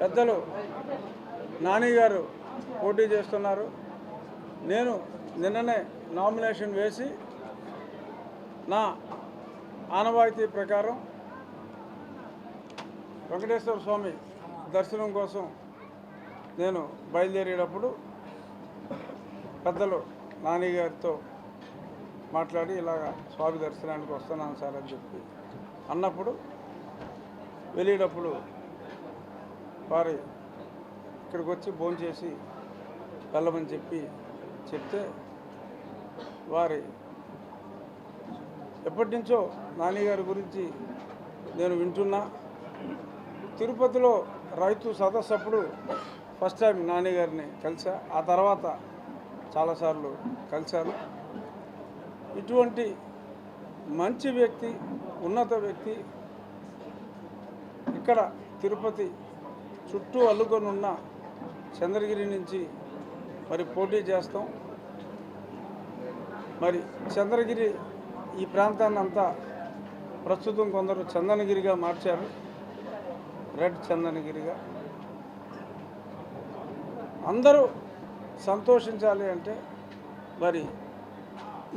పెద్దలు నాని గారు పోటీ చేస్తున్నారు. నేను నిన్ననే నామినేషన్ వేసి నా ఆనవాయితీ ప్రకారం వెంకటేశ్వర స్వామి దర్శనం కోసం నేను బయలుదేరేటప్పుడు పెద్దలు నానిగారితో మాట్లాడి ఇలాగ స్వామి దర్శనానికి వస్తున్నాను సార్ అని చెప్పి అన్నప్పుడు వెళ్ళేటప్పుడు వారి ఇక్కడికి వచ్చి భోంచేసి వెళ్ళమని చెప్పి చెప్తే వారి ఎప్పటి నుంచో నాన్నగారి గురించి నేను వింటున్నా. తిరుపతిలో రైతు సదస్సు అప్పుడు ఫస్ట్ టైం నాన్నగారిని కలిసా ఆ తర్వాత చాలాసార్లు కలిశాను. ఇటువంటి మంచి వ్యక్తి ఉన్నత వ్యక్తి ఇక్కడ తిరుపతి చుట్టూ అల్లుకొని ఉన్న చంద్రగిరి నుంచి మరి పోటీ చేస్తాం. మరి చంద్రగిరి ఈ ప్రాంతాన్ని అంతా ప్రస్తుతం కొందరు చందనగిరిగా మార్చారు. రెడ్ చందనగిరిగా. అందరూ సంతోషించాలి అంటే మరి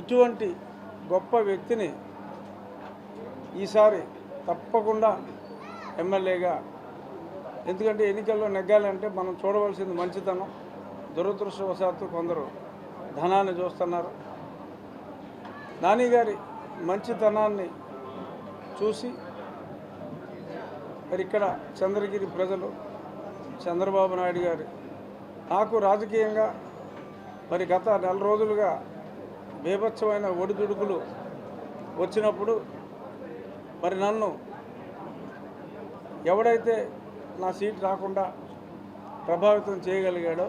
ఇటువంటి గొప్ప వ్యక్తిని ఈసారి తప్పకుండా ఎమ్మెల్యేగా ఎందుకంటే ఎన్నికల్లో నెగ్గాలంటే మనం చూడవలసింది మంచితనం. దురదృష్టవశాత్తు కొందరు ధనాన్ని చూస్తున్నారు. నాని గారి మంచితనాన్ని చూసి మరి ఇక్కడ చంద్రగిరి ప్రజలు చంద్రబాబు నాయుడు గారి నాకు రాజకీయంగా మరి గత నెల రోజులుగా బీభత్సమైన ఒడిదుడుకులు వచ్చినప్పుడు మరి నన్ను ఎవడైతే నా సీట్ రాకుండా ప్రభావితం చేయగలిగాడో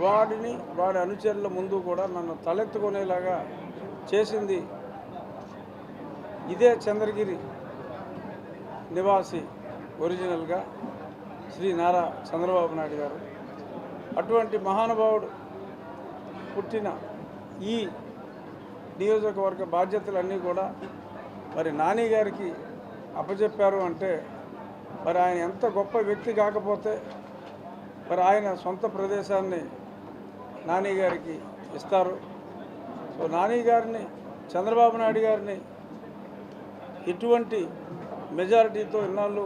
వాడిని వాడి అనుచరుల ముందు కూడా నన్ను తలెత్తుకునేలాగా చేసింది ఇదే చంద్రగిరి నివాసి ఒరిజినల్గా శ్రీ నారా చంద్రబాబు నాయుడు గారు. అటువంటి మహానుభావుడు పుట్టిన ఈ నియోజకవర్గ బాధ్యతలన్నీ కూడా మరి నాని గారికి అప్పచెప్పారు అంటే మరి ఆయన ఎంత గొప్ప వ్యక్తి కాకపోతే మరి ఆయన సొంత ప్రదేశాన్ని నాని గారికి ఇస్తారు. సో నాని గారిని చంద్రబాబు నాయుడు గారిని ఇటువంటి మెజారిటీతో ఇన్నాళ్ళు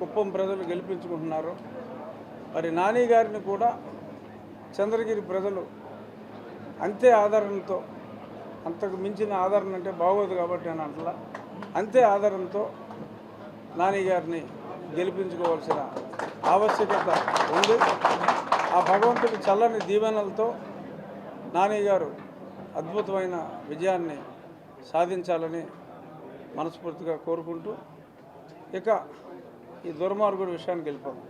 కుప్పం ప్రజలు గెలిపించుకుంటున్నారు. మరి నాని గారిని కూడా చంద్రగిరి ప్రజలు అంతే ఆదరణతో అంతకు మించిన ఆదరణ అంటే బాగోదు కాబట్టి అని అంటలా అంతే ఆదరణతో నాని గారిని గెలిపించుకోవాల్సిన ఆవశ్యకత ఉంది. ఆ భగవంతుడి చల్లని దీవెనలతో నాని గారు అద్భుతమైన విజయాన్ని సాధించాలని మనస్ఫూర్తిగా కోరుకుంటూ ఇక ఈ దుర్మార్గుడి విషయానికి వెళ్ళిపోదాం.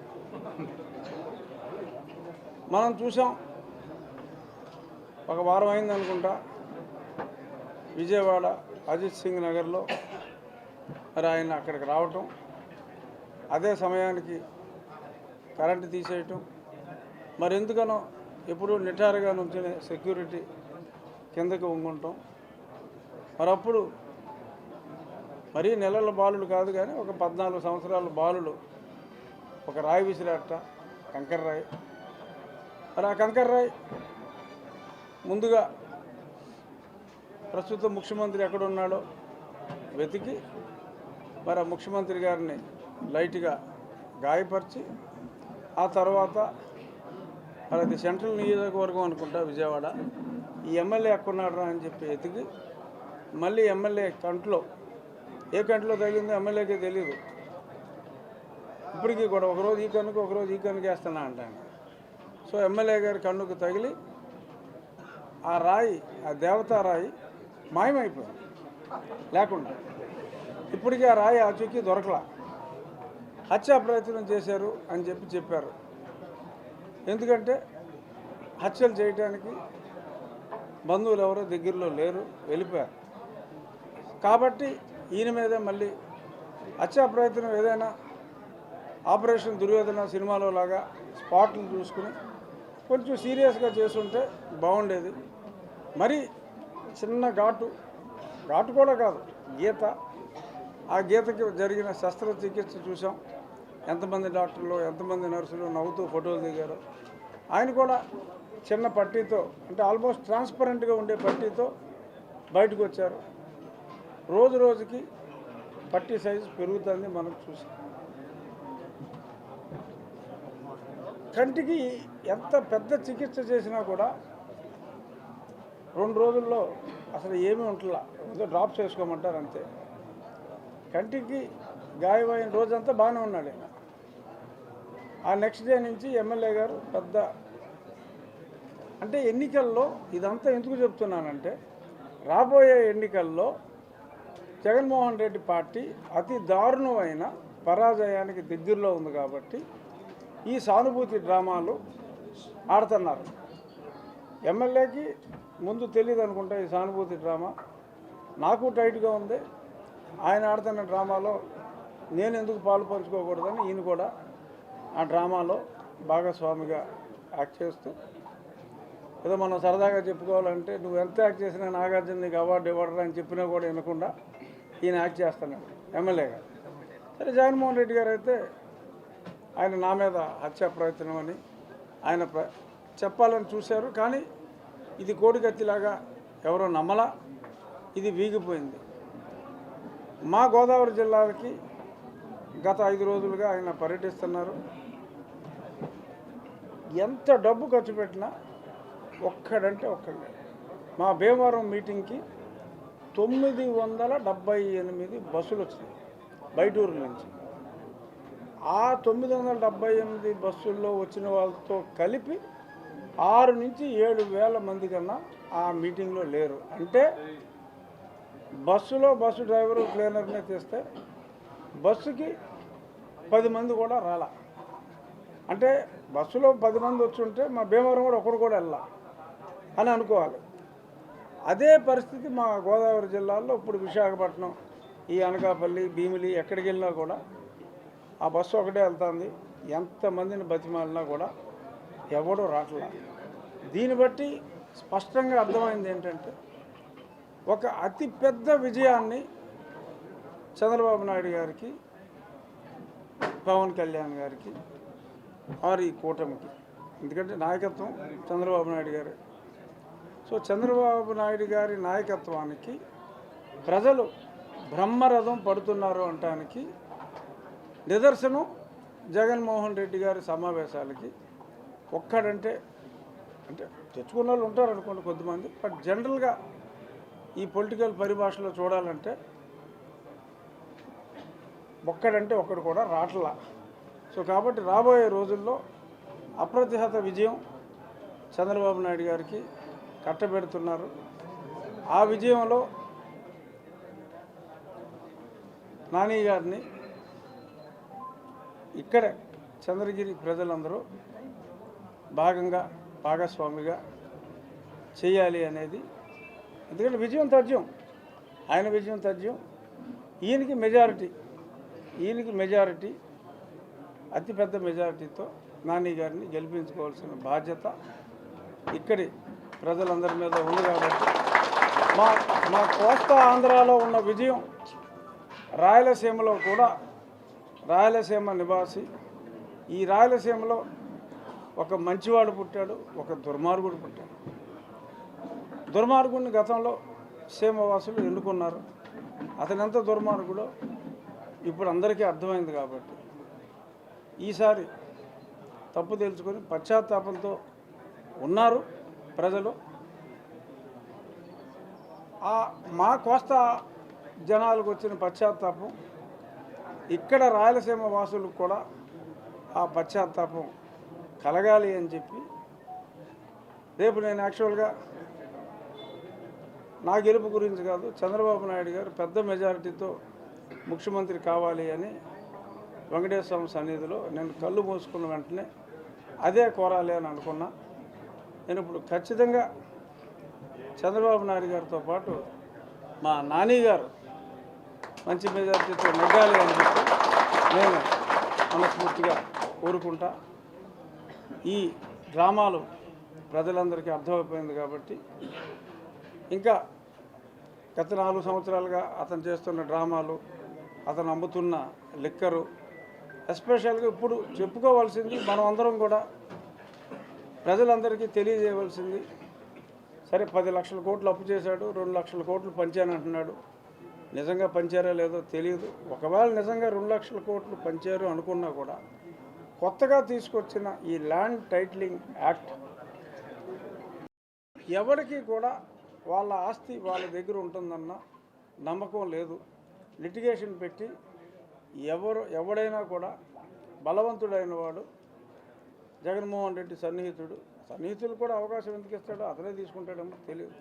మనం చూసాం ఒక వారం అయిందనుకుంటా విజయవాడ అజిత్ సింగ్ నగర్లో మరి ఆయన అక్కడికి రావటం అదే సమయానికి కరెంటు తీసేయటం. మరి ఎందుకనో ఎప్పుడు నిటారుగా నుంచునే సెక్యూరిటీ కిందకి ఉంగుంటాం మరి అప్పుడు మరీ నెలల బాలుడు కాదు కానీ ఒక పద్నాలుగు సంవత్సరాల బాలుడు ఒక రాయి విసిరాట కంకర రాయి. మరి ఆ కంకర రాయి ముందుగా ప్రస్తుత ముఖ్యమంత్రి ఎక్కడున్నాడో వెతికి మరి ముఖ్యమంత్రి గారిని లైట్గా గాయపరిచి ఆ తర్వాత మరి అది సెంట్రల్ నియోజకవర్గం అనుకుంటా విజయవాడ ఈ ఎమ్మెల్యే ఎక్కడున్నాడు అని చెప్పి ఎతికి మళ్ళీ ఎమ్మెల్యే కంట్లో ఏ కంట్లో తగిలిందో ఎమ్మెల్యేకే తెలియదు ఇప్పటికీ కూడా ఒకరోజు ఈ కన్నుకు ఒకరోజు ఈ కన్నుకు వేస్తున్నా అంటాను. సో ఎమ్మెల్యే గారి కన్నుకు తగిలి ఆ రాయి ఆ దేవతా రాయి మాయమైపోయింది. లేకుండా ఇప్పటికీ ఆ రాయి ఆచూకీ దొరకలా. హత్యా ప్రయత్నం చేశారు అని చెప్పి చెప్పారు. ఎందుకంటే హత్యలు చేయడానికి బంధువులు ఎవరో దగ్గరలో లేరు వెళ్ళిపోయారు. కాబట్టి ఈయన మీదే మళ్ళీ హత్యా ప్రయత్నం ఏదైనా ఆపరేషన్ దుర్యోధన సినిమాలో లాగా స్పాట్లు చూసుకుని కొంచెం సీరియస్గా చేస్తుంటే బాగుండేది. మరి చిన్న ఘాటు ఘాటు కూడా కాదు గీత ఆ గీతకి జరిగిన శస్త్రచికిత్స చూసాం ఎంతమంది డాక్టర్లు ఎంతమంది నర్సులు నవ్వుతూ ఫోటోలు దిగారు. ఆయన కూడా చిన్న పట్టీతో అంటే ఆల్మోస్ట్ ట్రాన్స్పరెంట్గా ఉండే పట్టీతో బయటకు వచ్చారు. రోజు రోజుకి పట్టీ సైజు పెరుగుతుంది మనం చూసాం. కంటికి ఎంత పెద్ద చికిత్స చేసినా కూడా రెండు రోజుల్లో అసలు ఏమీ ఉంటలా ఏదో డ్రాప్స్ వేసుకోమంటారు అంతే. కంటికి గాయమైన రోజంతా బాగానే ఉన్నాడు ఆయన. ఆ నెక్స్ట్ డే నుంచి ఎమ్మెల్యే గారు పెద్ద అంటే ఎన్నికల్లో ఇదంతా ఎందుకు చెప్తున్నానంటే రాబోయే ఎన్నికల్లో జగన్మోహన్ రెడ్డి పార్టీ అతి దారుణమైన పరాజయానికి దగ్గరలో ఉంది కాబట్టి ఈ సానుభూతి డ్రామాలు ఆడుతున్నారు. ఎమ్మెల్యేకి ముందు తెలియదు అనుకుంటా ఈ సానుభూతి డ్రామా. నాకు టైట్గా ఉంది. ఆయన ఆడుతున్న డ్రామాలో నేను ఎందుకు పాలు పంచుకోకూడదని ఈయన కూడా ఆ డ్రామాలో భాగస్వామిగా యాక్ట్ చేస్తూ ఏదో మనం సరదాగా చెప్పుకోవాలంటే నువ్వు ఎంత యాక్ట్ చేసినా నాగార్జున నీకు అవార్డు ఇవ్వడరా అని చెప్పినా కూడా వినకుండా ఈయన యాక్ట్ చేస్తున్నాడు ఎమ్మెల్యేగా సరే జగన్మోహన్ రెడ్డి గారు అయితే ఆయన నా మీద హత్యా ప్రయత్నం అని ఆయన ప్ర- చెప్పాలని చూశారు. కానీ ఇది కోడికత్తిలాగా ఎవరో నమ్మలా ఇది వీగిపోయింది. మా గోదావరి జిల్లాలకి గత ఐదు రోజులుగా ఆయన పర్యటిస్తున్నారు. ఎంత డబ్బు ఖర్చు పెట్టినా ఒక్కడంటే ఒక్కడే. మా భీమవరం మీటింగ్కి తొమ్మిది వందల డెబ్బై ఎనిమిది బస్సులు వచ్చినాయి బయటూరు నుంచి. ఆ తొమ్మిది వందల డెబ్బై ఎనిమిది బస్సుల్లో వచ్చిన వాళ్ళతో కలిపి ఆరు నుంచి ఏడు వేల మంది కన్నా ఆ మీటింగ్లో లేరు. అంటే బస్సులో బస్సు డ్రైవరు క్లీనర్నే తీస్తే బస్సుకి పది మంది కూడా రాలా. అంటే బస్సులో పది మంది వచ్చి ఉంటే మా భీమవరం కూడా ఒకరు కూడా వెళ్ళా అని అనుకోవాలి. అదే పరిస్థితి మా గోదావరి జిల్లాలో ఇప్పుడు విశాఖపట్నం ఈ అనకాపల్లి భీమిలి ఎక్కడికి వెళ్ళినా కూడా ఆ బస్సు ఒకటే వెళ్తుంది. ఎంతమందిని బతిమాలినా కూడా ఎవడూ రావట్లా దీన్ని బట్టి స్పష్టంగా అర్థమైంది ఏంటంటే ఒక అతి పెద్ద విజయాన్ని చంద్రబాబు నాయుడు గారికి పవన్ కళ్యాణ్ గారికి ఆర్ ఈ కూటమికి. ఎందుకంటే నాయకత్వం చంద్రబాబు నాయుడు గారు. సో చంద్రబాబు నాయుడు గారి నాయకత్వానికి ప్రజలు బ్రహ్మరథం పడుతున్నారు అనటానికి నిదర్శనం జగన్మోహన్ రెడ్డి గారి సమావేశాలకి. ఒక్కడంటే అంటే తెచ్చుకున్న వాళ్ళు ఉంటారు అనుకోండి కొద్దిమంది బట్ జనరల్గా ఈ పొలిటికల్ పరిభాషలో చూడాలంటే ఒక్కడంటే ఒక్కడు కూడా రాట్లా. సో కాబట్టి రాబోయే రోజుల్లో అప్రతిహత విజయం చంద్రబాబు నాయుడు గారికి కట్టబెడుతున్నారు. ఆ విజయంలో నాని గారిని ఇక్కడ చంద్రగిరి ప్రజలందరూ భాగంగా భాగస్వామిగా చేయాలి అనేది ఎందుకంటే విజయం తథ్యం. ఆయన విజయం తథ్యం. ఈయనకి మెజారిటీ. ఈయనకి మెజారిటీ. అతిపెద్ద మెజారిటీతో నాని గారిని గెలిపించుకోవాల్సిన బాధ్యత ఇక్కడి ప్రజలందరి మీద ఉంది కాబట్టి మా మా కోస్తా ఆంధ్రాలో ఉన్న విజయం రాయలసీమలో కూడా రాయలసీమ నివాసి. ఈ రాయలసీమలో ఒక మంచివాడు పుట్టాడు ఒక దుర్మార్గుడు పుట్టాడు. దుర్మార్గుడిని గతంలో సీమవాసులు ఎన్నుకున్నారు. అతను ఎంత దుర్మార్గుడో ఇప్పుడు అందరికీ అర్థమైంది కాబట్టి. ఈసారి తప్పు తెలుసుకొని పశ్చాత్తాపంతో ఉన్నారు ప్రజలు. ఆ మా కోస్తా జనాలకు వచ్చిన పశ్చాత్తాపం ఇక్కడ రాయలసీమ వాసులకు కూడా ఆ పశ్చాత్తాపం కలగాలి అని చెప్పి రేపు నేను యాక్చువల్గా నా గెలుపు గురించి కాదు చంద్రబాబు నాయుడు గారు పెద్ద మెజారిటీతో ముఖ్యమంత్రి కావాలి అని వెంకటేశ్వర స్వామి సన్నిధిలో నేను కళ్ళు మూసుకున్న వెంటనే అదే కోరాలి అని అనుకున్నా. నేను ఇప్పుడు ఖచ్చితంగా చంద్రబాబు నాయుడు గారితో పాటు మా నాని గారు మంచి మెజార్టీతో నెగ్గాలి అని చెప్పి నేను మనస్ఫూర్తిగా కోరుకుంటా. ఈ డ్రామాలు ప్రజలందరికీ అర్థమైపోయింది కాబట్టి ఇంకా గత నాలుగు సంవత్సరాలుగా అతను చేస్తున్న డ్రామాలు అతను అమ్ముతున్న లిక్కరు ఎస్పెషల్గా ఇప్పుడు చెప్పుకోవాల్సింది మనం అందరం కూడా ప్రజలందరికీ తెలియజేయవలసింది సరే పది లక్షల కోట్లు అప్పు చేశాడు రెండు లక్షల కోట్లు పంచానంటున్నాడు నిజంగా పంచారా లేదో తెలియదు. ఒకవేళ నిజంగా రెండు లక్షల కోట్లు పంచారు అనుకున్నా కూడా కొత్తగా తీసుకొచ్చిన ఈ ల్యాండ్ టైటిలింగ్ యాక్ట్ ఎవరికి కూడా వాళ్ళ ఆస్తి వాళ్ళ దగ్గర ఉంటుందన్న నమ్మకం లేదు. లిటిగేషన్ పెట్టి ఎవరు ఎవడైనా కూడా బలవంతుడైన వాడు జగన్మోహన్ రెడ్డి సన్నిహితుడు. సన్నిహితులు కూడా అవకాశం ఎందుకు ఇస్తాడో అతనే తీసుకుంటాడేమో తెలియదు.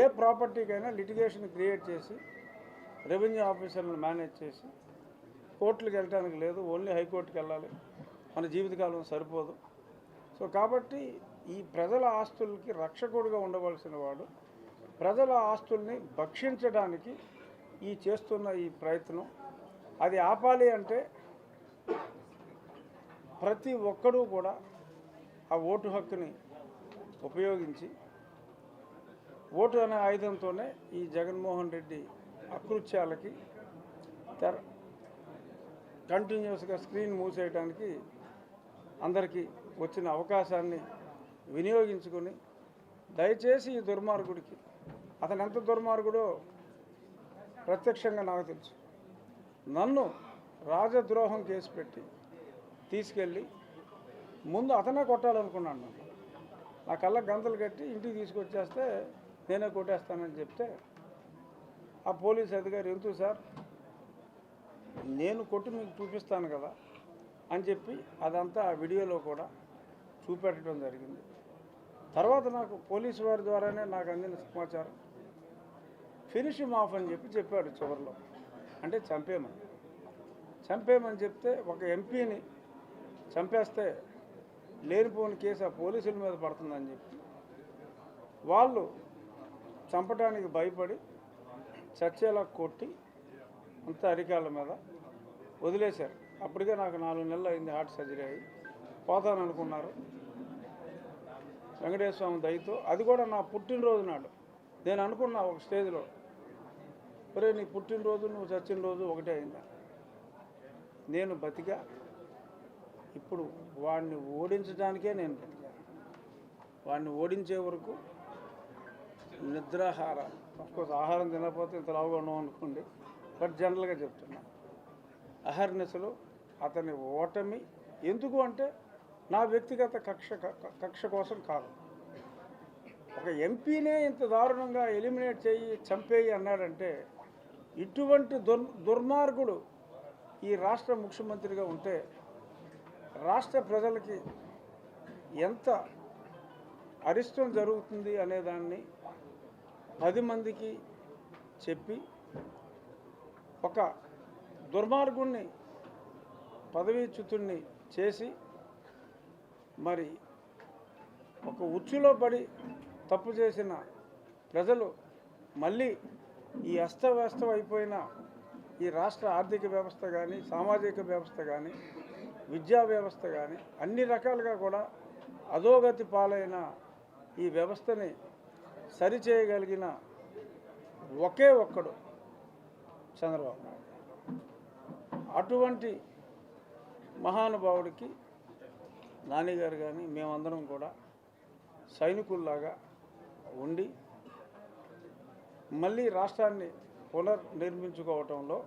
ఏ ప్రాపర్టీకైనా లిటిగేషన్ క్రియేట్ చేసి రెవెన్యూ ఆఫీసర్లను మేనేజ్ చేసి కోర్టులకు వెళ్ళడానికి లేదు ఓన్లీ హైకోర్టుకి వెళ్ళాలి. మన జీవితకాలం సరిపోదు. సో కాబట్టి ఈ ప్రజల ఆస్తులకి రక్షకుడుగా ఉండవలసిన వాడు ప్రజల ఆస్తుల్ని భక్షించడానికి ఈ చేస్తున్న ఈ ప్రయత్నం. అది ఆపాలి అంటే ప్రతి ఒక్కరూ కూడా ఆ ఓటు హక్కుని ఉపయోగించి ఓటు అనే ఆయుధంతోనే ఈ జగన్మోహన్ రెడ్డి అకృత్యాలకి తెర కంటిన్యూస్గా స్క్రీన్ మూసేయడానికి అందరికీ వచ్చిన అవకాశాన్ని వినియోగించుకొని దయచేసి ఈ దుర్మార్గుడికి అతను ఎంత దుర్మార్గుడో ప్రత్యక్షంగా నాకు తెలుసు. నన్ను రాజద్రోహం కేసు పెట్టి తీసుకెళ్ళి ముందు అతనే కొట్టాలనుకున్నాను నన్ను నా కళ్ళ గంతలు కట్టి ఇంటికి తీసుకొచ్చేస్తే నేనే కొట్టేస్తానని చెప్తే ఆ పోలీస్ అధికారి ఎందుకు సార్? నేను కొట్టి మీకు చూపిస్తాను కదా అని చెప్పి అదంతా ఆ వీడియోలో కూడా చూపెట్టడం జరిగింది. తర్వాత నాకు పోలీసు వారి ద్వారానే నాకు అందిన సమాచారం. ఫినిష్ ఆఫ్ అని చెప్పి చెప్పాడు చివరిలో. అంటే చంపేమని. చంపేమని చెప్తే ఒక ఎంపీని చంపేస్తే లేనిపోని కేసు ఆ పోలీసుల మీద పడుతుందని చెప్పి వాళ్ళు చంపడానికి భయపడి చచ్చేలా కొట్టి అంత అరికాళ్ళ మీద వదిలేశారు. అప్పటికే నాకు నాలుగు నెలలు అయింది హార్ట్ సర్జరీ అయ్యి. పోతాను అనుకున్నారు. వెంకటేశ్వర స్వామి దయతో. అది కూడా నా పుట్టినరోజు నాడు. నేను అనుకున్నా ఒక స్టేజ్లో ఒరే నీ పుట్టినరోజు నువ్వు చచ్చిన రోజు ఒకటే అయిందా? నేను బతిగా ఇప్పుడు వాడిని ఓడించడానికే నేను బతికా. వాడిని ఓడించే వరకు నిద్రాహార అఫ్కోర్స్ ఆహారం తినకపోతే ఇంత లావుగా ఉన్నాం అనుకోండి బట్ జనరల్గా చెప్తున్నా. అహర్నిశలు అతని ఓటమి ఎందుకు అంటే నా వ్యక్తిగత కక్ష క- కక్ష కోసం కాదు. ఒక ఎంపీనే ఇంత దారుణంగా ఎలిమినేట్ చేయి చంపేయి అన్నాడంటే ఇటువంటి దుర్ దుర్మార్గుడు ఈ రాష్ట్ర ముఖ్యమంత్రిగా ఉంటే రాష్ట్ర ప్రజలకి ఎంత అరిష్టం జరుగుతుంది అనేదాన్ని పది మందికి చెప్పి ఒక దుర్మార్గుణ్ణి పదవీచ్యుతుణ్ణి చేసి మరి ఒక ఉచ్చులో పడి తప్పు చేసిన ప్రజలు మళ్ళీ ఈ అస్తవ్యస్తం అయిపోయిన ఈ రాష్ట్ర ఆర్థిక వ్యవస్థ కానీ సామాజిక వ్యవస్థ కానీ విద్యా వ్యవస్థ కానీ అన్ని రకాలుగా కూడా అధోగతి పాలైన ఈ వ్యవస్థని సరిచేయగలిగిన ఒకే ఒక్కడు చంద్రబాబు నాయుడు. అటువంటి మహానుభావుడికి నాన్నగారు కానీ మేమందరం కూడా సైనికుల్లాగా ఉండి మళ్ళీ రాష్ట్రాన్ని పునర్నిర్మించుకోవటంలో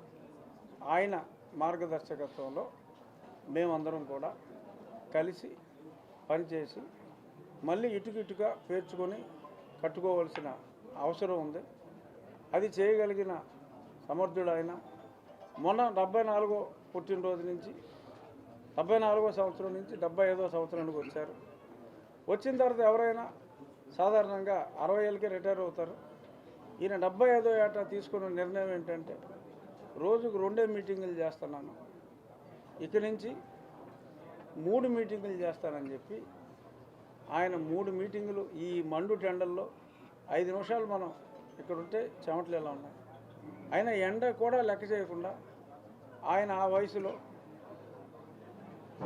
ఆయన మార్గదర్శకత్వంలో మేమందరం కూడా కలిసి పనిచేసి మళ్ళీ ఇటుకిటుగా పేర్చుకొని కట్టుకోవాల్సిన అవసరం ఉంది. అది చేయగలిగిన సమర్థుడు ఆయన మొన్న డెబ్బై నాలుగో పుట్టినరోజు నుంచి డెబ్బై నాలుగో సంవత్సరం నుంచి డెబ్బై ఐదో సంవత్సరానికి వచ్చారు. వచ్చిన తర్వాత ఎవరైనా సాధారణంగా అరవై ఏళ్ళకే రిటైర్ అవుతారు. ఈయన డెబ్బై ఐదో ఏట తీసుకున్న నిర్ణయం ఏంటంటే రోజుకు రెండే మీటింగులు చేస్తున్నాను ఇక నుంచి మూడు మీటింగులు చేస్తానని చెప్పి ఆయన మూడు మీటింగులు ఈ మండు టెండల్లో ఐదు నిమిషాలు మనం ఇక్కడ ఉంటే చెమటలు ఎలా ఉన్నాయి. ఆయన ఎండ కూడా లెక్క చేయకుండా ఆయన ఆ వయసులో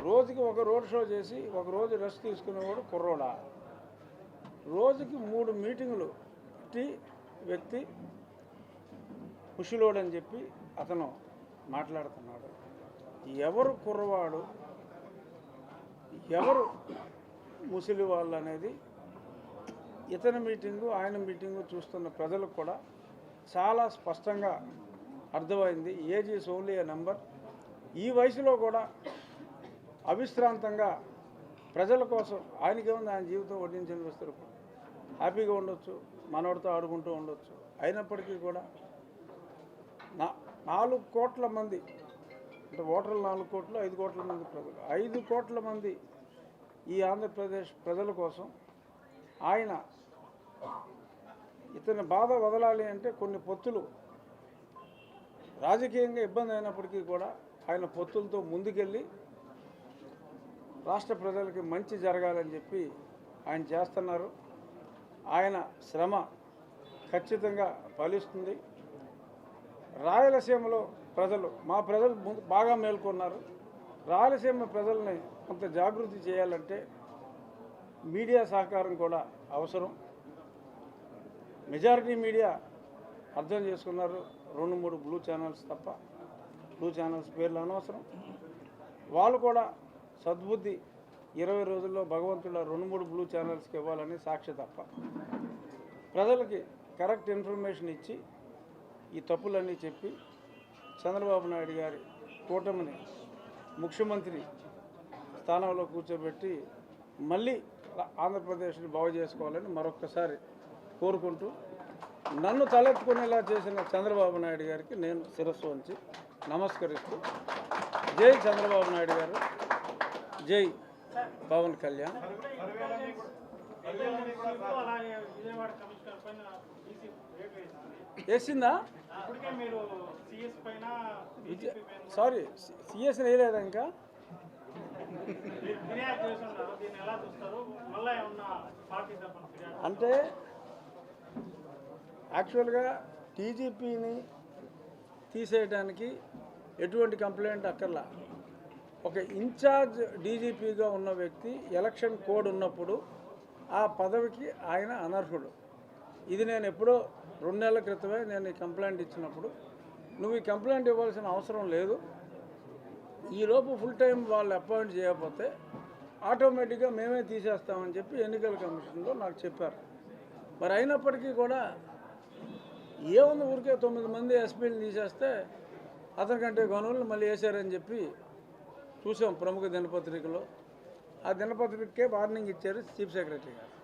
రోజుకి ఒక రోడ్ షో చేసి ఒక రోజు రెస్ట్ తీసుకునేవాడు కుర్రోడా. రోజుకి మూడు మీటింగులు పెట్టి వ్యక్తి కుషిలోడని చెప్పి అతను మాట్లాడుతున్నాడు. ఎవరు కుర్రవాడు ఎవరు ముసలి వాళ్ళు అనేది ఇతని మీటింగు ఆయన మీటింగు చూస్తున్న ప్రజలకు కూడా చాలా స్పష్టంగా అర్థమైంది. Age is only a number. ఈ వయసులో కూడా అవిశ్రాంతంగా ప్రజల కోసం ఆయనకేముంది ఆయన జీవితం వడ్డించిన వస్తారు హ్యాపీగా ఉండొచ్చు మనోడితో ఆడుకుంటూ ఉండొచ్చు. అయినప్పటికీ కూడా నా నాలుగు కోట్ల మంది అంటే ఓటర్లు నాలుగు కోట్లు ఐదు కోట్ల మంది ప్రజలు. ఐదు కోట్ల మంది ఈ ఆంధ్రప్రదేశ్ ప్రజల కోసం ఆయన ఇతని బాధ వదలాలి అంటే కొన్ని పొత్తులు. రాజకీయంగా ఇబ్బంది అయినప్పటికీ కూడా ఆయన పొత్తులతో ముందుకెళ్ళి రాష్ట్ర ప్రజలకి మంచి జరగాలని చెప్పి ఆయన చేస్తున్నారు. ఆయన శ్రమ ఖచ్చితంగా ఫలిస్తుంది. రాయలసీమలో ప్రజలు మా ప్రజలు ముందు బాగా మేల్కొన్నారు. రాయలసీమ ప్రజల్ని కొంత జాగృతి చేయాలంటే మీడియా సహకారం కూడా అవసరం. మెజారిటీ మీడియా అర్థం చేసుకున్నారు. రెండు మూడు బ్లూ ఛానల్స్ తప్ప బ్లూ ఛానల్స్ పేర్లు అనవసరం. వాళ్ళు కూడా సద్బుద్ధి ఇరవై రోజుల్లో భగవంతుడు రెండు మూడు బ్లూ ఛానల్స్కి ఇవ్వాలని సాక్షి తప్ప. ప్రజలకి కరెక్ట్ ఇన్ఫర్మేషన్ ఇచ్చి ఈ తప్పులన్నీ చెప్పి చంద్రబాబు నాయుడు గారి కూటమిని ముఖ్యమంత్రి స్థానంలో కూర్చోబెట్టి మళ్ళీ ఆంధ్రప్రదేశ్ని బాగు చేసుకోవాలని మరొక్కసారి కోరుకుంటూ నన్ను తలెత్తుకునేలా చేసిన చంద్రబాబు నాయుడు గారికి నేను శిరస్సు వంచి నమస్కరిస్తూ జై చంద్రబాబు నాయుడు గారు. జై. పవన్ కళ్యాణ్. వేసిందా? సారీ సిఎస్ వేయలేదా ఇంకా? అంటే యాక్చువల్గా టీజీపీని తీసేయడానికి ఎటువంటి కంప్లైంట్ అక్కర్లా? ఒక ఇన్ఛార్జ్ డీజీపీగా ఉన్న వ్యక్తి ఎలక్షన్ కోడ్ ఉన్నప్పుడు ఆ పదవికి ఆయన అనర్హుడు. ఇది నేను ఎప్పుడో రెండు నెలల క్రితమే నేను ఈ కంప్లైంట్ ఇచ్చినప్పుడు. నువ్వు ఈ కంప్లైంట్ ఇవ్వాల్సిన అవసరం లేదు. ఈలోపు ఫుల్ టైం వాళ్ళు అపాయింట్ చేయకపోతే ఆటోమేటిక్గా మేమే తీసేస్తామని చెప్పి ఎన్నికల కమిషన్లో నాకు చెప్పారు. మరి అయినప్పటికీ కూడా ఏముంది ఊరికే తొమ్మిది మంది ఎస్పీలు తీసేస్తే అతనికంటే గనులు మళ్ళీ వేశారని చెప్పి చూసాం ప్రముఖ దినపత్రికలో. ఆ దినపత్రికకే వార్నింగ్ ఇచ్చారు చీఫ్ సెక్రటరీ గారు.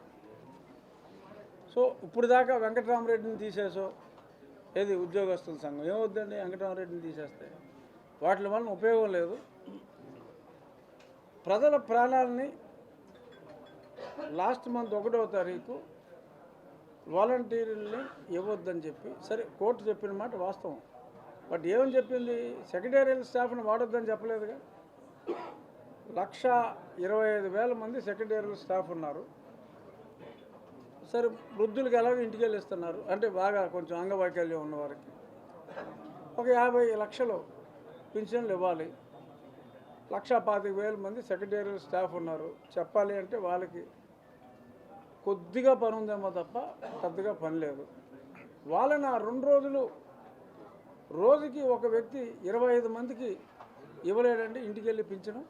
సో ఇప్పుడు దాకా వెంకటరామరెడ్డిని తీసేసో ఏది? ఉద్యోగస్తుల సంఘం. ఏమొద్దండి వెంకటరామరెడ్డిని తీసేస్తే? వాటి వలన ఉపయోగం లేదు. ప్రజల ప్రాణాలని లాస్ట్ మంత్ ఒకటవ తారీఖు వాలంటీర్లని ఇవ్వద్దని చెప్పి సరే కోర్టు చెప్పిన మాట వాస్తవం. బట్ ఏమని చెప్పింది? సెక్రటేరియల్ స్టాఫ్ని వాడొద్దని చెప్పలేదుగా. లక్ష ఇరవై ఐదు వేల మంది సెక్రటేరియల్ స్టాఫ్ ఉన్నారు. సరే వృద్ధులకి ఎలాగో ఇంటికి వెళ్ళి ఇస్తున్నారు అంటే బాగా కొంచెం అంగవైకల్యం ఉన్నవారికి ఒక యాభై లక్షలు పింఛన్లు ఇవ్వాలి. లక్ష పాతిక వేల మంది సెక్రటేరియల్ స్టాఫ్ ఉన్నారు. చెప్పాలి అంటే వాళ్ళకి కొద్దిగా పని ఉందేమో తప్ప పెద్దగా పని లేదు. వాళ్ళని ఆ రెండు రోజులు రోజుకి ఒక వ్యక్తి ఇరవై ఐదు మందికి ఇవ్వలేడంటే ఇంటికి వెళ్ళి పింఛను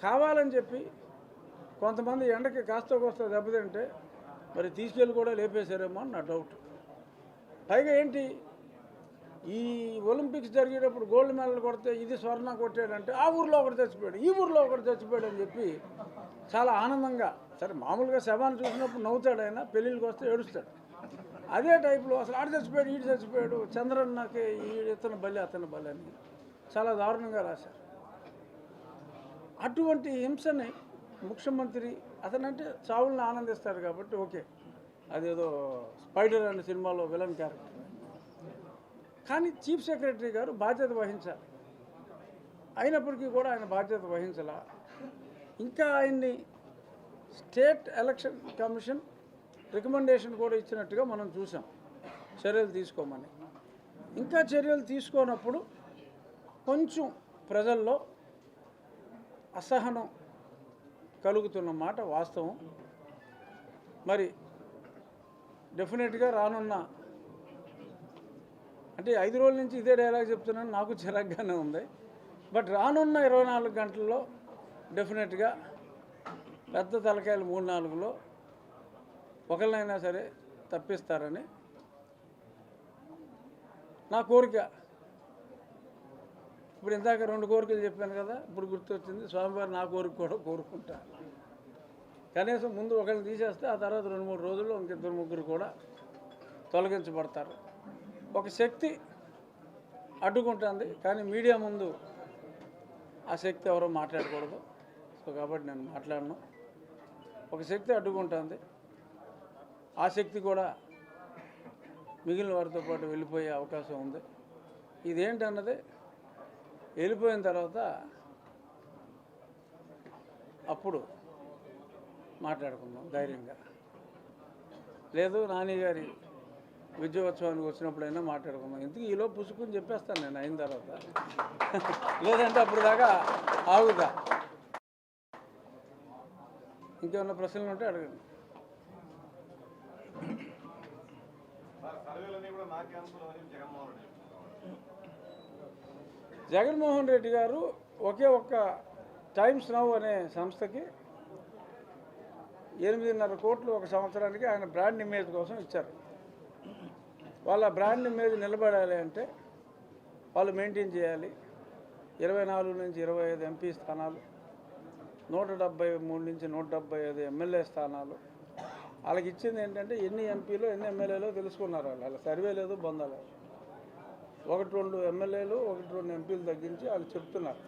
కావాలని చెప్పి కొంతమంది ఎండకి కాస్త కోస్త దెబ్బతింటే మరి తీసుకెళ్ళి కూడా లేపేశారేమో అని నా డౌట్ పైగా ఏంటి ఈ ఒలింపిక్స్ జరిగేటప్పుడు గోల్డ్ మెడల్ కొడితే ఇది స్వర్ణ కొట్టాడంటే ఆ ఊర్లో ఒకటి చచ్చిపోయాడు ఈ ఊర్లో ఒకటి చచ్చిపోయాడు అని చెప్పి చాలా ఆనందంగా సరే మామూలుగా శవాన్ని చూసినప్పుడు నవ్వుతాడు ఆయన పెళ్ళిళ్ళకి వస్తే ఏడుస్తాడు. అదే టైప్లో అసలు ఆడు చచ్చిపోయాడు ఈడు చచ్చిపోయాడు చంద్రన్నకి ఈ ఇతను బలి అతను బలి అని చాలా దారుణంగా రాశారు. అటువంటి హింసని ముఖ్యమంత్రి అతనంటే చావులను ఆనందిస్తాడు కాబట్టి ఓకే. అదేదో స్పైడర్ అనే సినిమాలో విలన్ క్యారెక్టర్. కానీ చీఫ్ సెక్రటరీ గారు బాధ్యత వహించాలి. అయినప్పటికీ కూడా ఆయన బాధ్యత వహించాల. ఇంకా ఆయన్ని స్టేట్ ఎలక్షన్ కమిషన్ రికమెండేషన్ కూడా ఇచ్చినట్టుగా మనం చూసాం. చర్యలు తీసుకోమని. ఇంకా చర్యలు తీసుకోనప్పుడు కొంచెం ప్రజల్లో అసహనం కలుగుతున్న మాట వాస్తవం. మరి డెఫినెట్గా రానున్న అంటే ఐదు రోజుల నుంచి ఇదే డైలాగ్ చెప్తున్నాను నాకు చిరాగ్గానే ఉంది. బట్ రానున్న ఇరవై నాలుగు గంటల్లో డెఫినెట్గా పెద్ద తలకాయలు మూడు నాలుగులో ఒకరినైనా సరే తప్పిస్తారని నా కోరిక. ఇప్పుడు ఇందాక రెండు కోరికలు చెప్పాను కదా ఇప్పుడు గుర్తొచ్చింది స్వామివారు నా కోరిక కూడా కోరుకుంటా. కనీసం ముందు ఒకరిని తీసేస్తే ఆ తర్వాత రెండు మూడు రోజుల్లో ఇంకిద్దరు ముగ్గురు కూడా తొలగించబడతారు. ఒక శక్తి అడ్డుకుంటుంది కానీ మీడియా ముందు ఆ శక్తి ఎవరో మాట్లాడకూడదు. సో కాబట్టి నేను మాట్లాడను. ఒక శక్తి అడ్డుకుంటుంది ఆ శక్తి కూడా మిగిలిన వారితో పాటు వెళ్ళిపోయే అవకాశం ఉంది. ఇదేంటన్నది వెళ్ళిపోయిన తర్వాత అప్పుడు మాట్లాడుకుందాం ధైర్యంగా. లేదు నాని గారి విజయోత్సవానికి వచ్చినప్పుడైనా మాట్లాడుకుందాం. ఎందుకు ఈలో పుసుకుని చెప్పేస్తాను నేను అయిన తర్వాత. లేదంటే అప్పుడు దాకా ఆగుతా. ఇంకేమన్నా ప్రశ్నలు ఉంటే అడగండి. సర్వేలన్నీ కూడా నాకే అనుకూలమని జగన్మోహన్ రెడ్డి జగన్మోహన్ రెడ్డి గారు ఒకే ఒక్క టైమ్స్ నవ్ అనే సంస్థకి ఎనిమిదిన్నర కోట్లు ఒక సంవత్సరానికి ఆయన బ్రాండ్ ఇమేజ్ కోసం ఇచ్చారు. వాళ్ళ బ్రాండ్ ఇమేజ్ నిలబడాలి అంటే వాళ్ళు మెయింటైన్ చేయాలి. ఇరవై నాలుగు నుంచి ఇరవై ఐదు ఎంపీ స్థానాలు నూట డెబ్బై మూడు నుంచి నూట డెబ్బై ఐదు ఎమ్మెల్యే స్థానాలు. వాళ్ళకి ఇచ్చింది ఏంటంటే ఎన్ని ఎంపీలో ఎన్ని ఎమ్మెల్యేలో తెలుసుకున్నారు వాళ్ళు. వాళ్ళ సర్వే లేదు బొందలేదు ఒకటి రెండు ఎమ్మెల్యేలు ఒకటి రెండు ఎంపీలు తగ్గించి వాళ్ళు చెప్తున్నారు.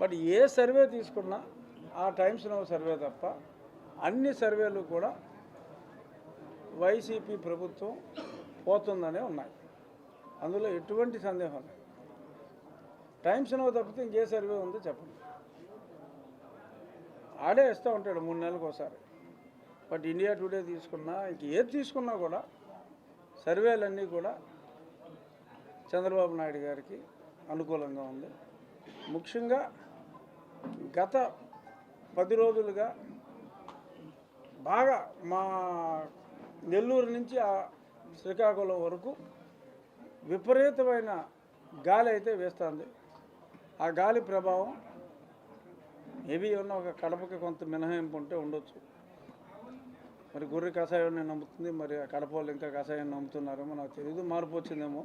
బట్ ఏ సర్వే తీసుకున్నా ఆ టైమ్స్ నో సర్వే తప్ప అన్ని సర్వేలు కూడా వైసీపీ ప్రభుత్వం పోతుందనే ఉన్నాయి. అందులో ఎటువంటి సందేహం లేదు. టైమ్స్ నో తప్పితే ఇంకే సర్వే ఉందో చెప్పండి. ఆడే ఇస్తూ ఉంటాడు మూడు నెలలకు ఒకసారి. బట్ ఇండియా టుడే తీసుకున్నా ఇంక ఏది తీసుకున్నా కూడా సర్వేలన్నీ కూడా చంద్రబాబు నాయుడు గారికి అనుకూలంగా ఉంది. ముఖ్యంగా గత పది రోజులుగా బాగా మా నెల్లూరు నుంచి ఆ శ్రీకాకుళం వరకు విపరీతమైన గాలి అయితే వేస్తుంది. ఆ గాలి ప్రభావం మేబీ ఏమన్నా ఒక కడపకి కొంత మినహాయింపు ఉంటే ఉండొచ్చు. మరి గొర్రె కషాయాన్ని నమ్ముతుంది మరి ఆ కడప వాళ్ళు ఇంకా కషాయాన్ని నమ్ముతున్నారేమో నాకు తెలియదు మార్పు వచ్చిందేమో.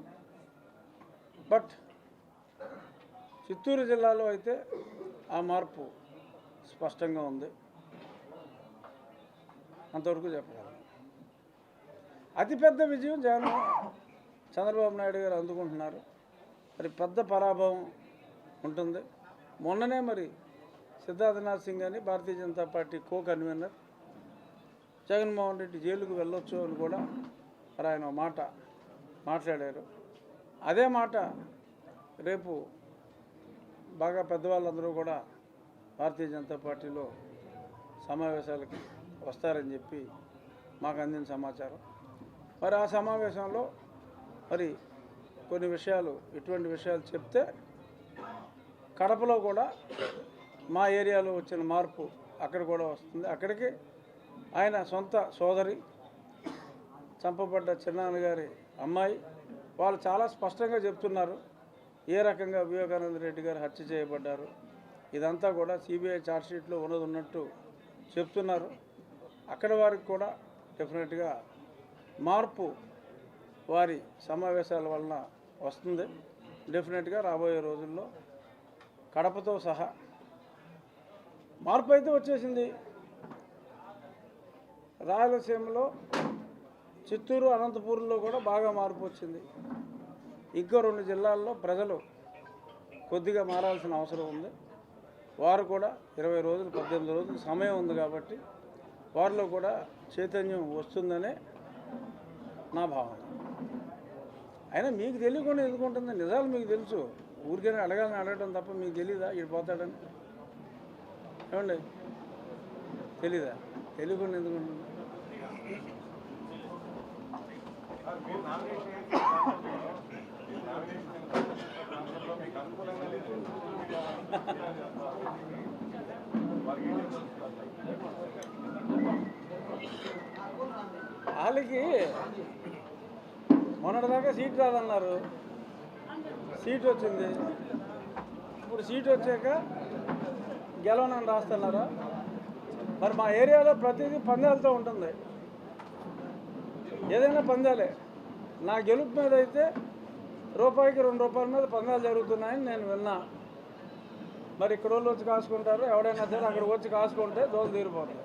బట్ చిత్తూరు జిల్లాలో అయితే ఆ మార్పు స్పష్టంగా ఉంది. అంతవరకు చెప్పగలను. అతిపెద్ద విజయం జగన్ చంద్రబాబు నాయుడు గారు అందుకుంటున్నారు. మరి పెద్ద పరాభవం ఉంటుంది. మొన్ననే మరి సిద్ధార్థనాథ్ సింగ్ అని Bharatiya Janata Party co convener Jaganmohan Reddy జైలుకు వెళ్ళొచ్చు అని కూడా మరి ఆయన మాట మాట్లాడారు. అదే మాట రేపు బాగా పెద్దవాళ్ళందరూ కూడా భారతీయ జనతా పార్టీలో సమావేశాలకి వస్తారని చెప్పి మాకు అందిన సమాచారం. మరి ఆ సమావేశంలో మరి కొన్ని విషయాలు ఇటువంటి విషయాలు చెప్తే కడపలో కూడా మా ఏరియాలో వచ్చిన మార్పు అక్కడ కూడా వస్తుంది. అక్కడికి ఆయన సొంత సోదరి చంపబడ్డ చిన్నాన్న గారి అమ్మాయి వాళ్ళు చాలా స్పష్టంగా చెప్తున్నారు. ఏ రకంగా వివేకానంద రెడ్డి గారు హత్య చేయబడ్డారు. ఇదంతా కూడా సిబిఐ ఛార్జ్షీట్లో ఉన్నది ఉన్నట్టు చెప్తున్నారు. అక్కడ వారికి కూడా డెఫినెట్గా మార్పు వారి సమావేశాల వలన వస్తుంది. డెఫినెట్గా రాబోయే రోజుల్లో కడపతో సహా మార్పు అయితే వచ్చేసింది. రాయలసీమలో చిత్తూరు అనంతపూర్లో కూడా బాగా మార్పు వచ్చింది. ఇంకో రెండు జిల్లాల్లో ప్రజలు కొద్దిగా మారాల్సిన అవసరం ఉంది. వారు కూడా ఇరవై రోజులు పద్దెనిమిది రోజులు సమయం ఉంది కాబట్టి వారిలో కూడా చైతన్యం వస్తుందనే నా భావన. అయినా మీకు తెలియకుండా ఎందుకుంటుంది నిజాలు మీకు తెలుసు. ఊరికైనా అడగాలని అడగడం తప్ప మీకు తెలీదా? ఇటు పోతాడని? ఏమండి? తెలీదా? తెలియకుండా ఎందుకుంటుంది సార్, మీరు నామినేషన్ వేసిన ప్రాంతంలో, మీరు నామినేషన్ వేసిన ప్రాంతంలో మీకు అనుకూలంగా లేదు. వారికి ఏం చెప్తారు? వాళ్ళకి మొన్నటిదాకా సీట్ రాదన్నారు. సీట్ వచ్చింది. ఇప్పుడు సీట్ వచ్చాక గెలవనని రాస్తున్నారా? మరి మా ఏరియాలో ప్రతిదీ పందాలతో ఉంటుంది. ఏదైనా పందాలే. నా గెలుపు మీద అయితే రూపాయికి రెండు రూపాయల మీద పందాలు జరుగుతున్నాయని నేను విన్నా. మరి ఇక్కడ వాళ్ళు వచ్చి కాసుకుంటారు ఎవడైనా సరే అక్కడికి వచ్చి కాసుకుంటే దోలు తీరిపోతాయి.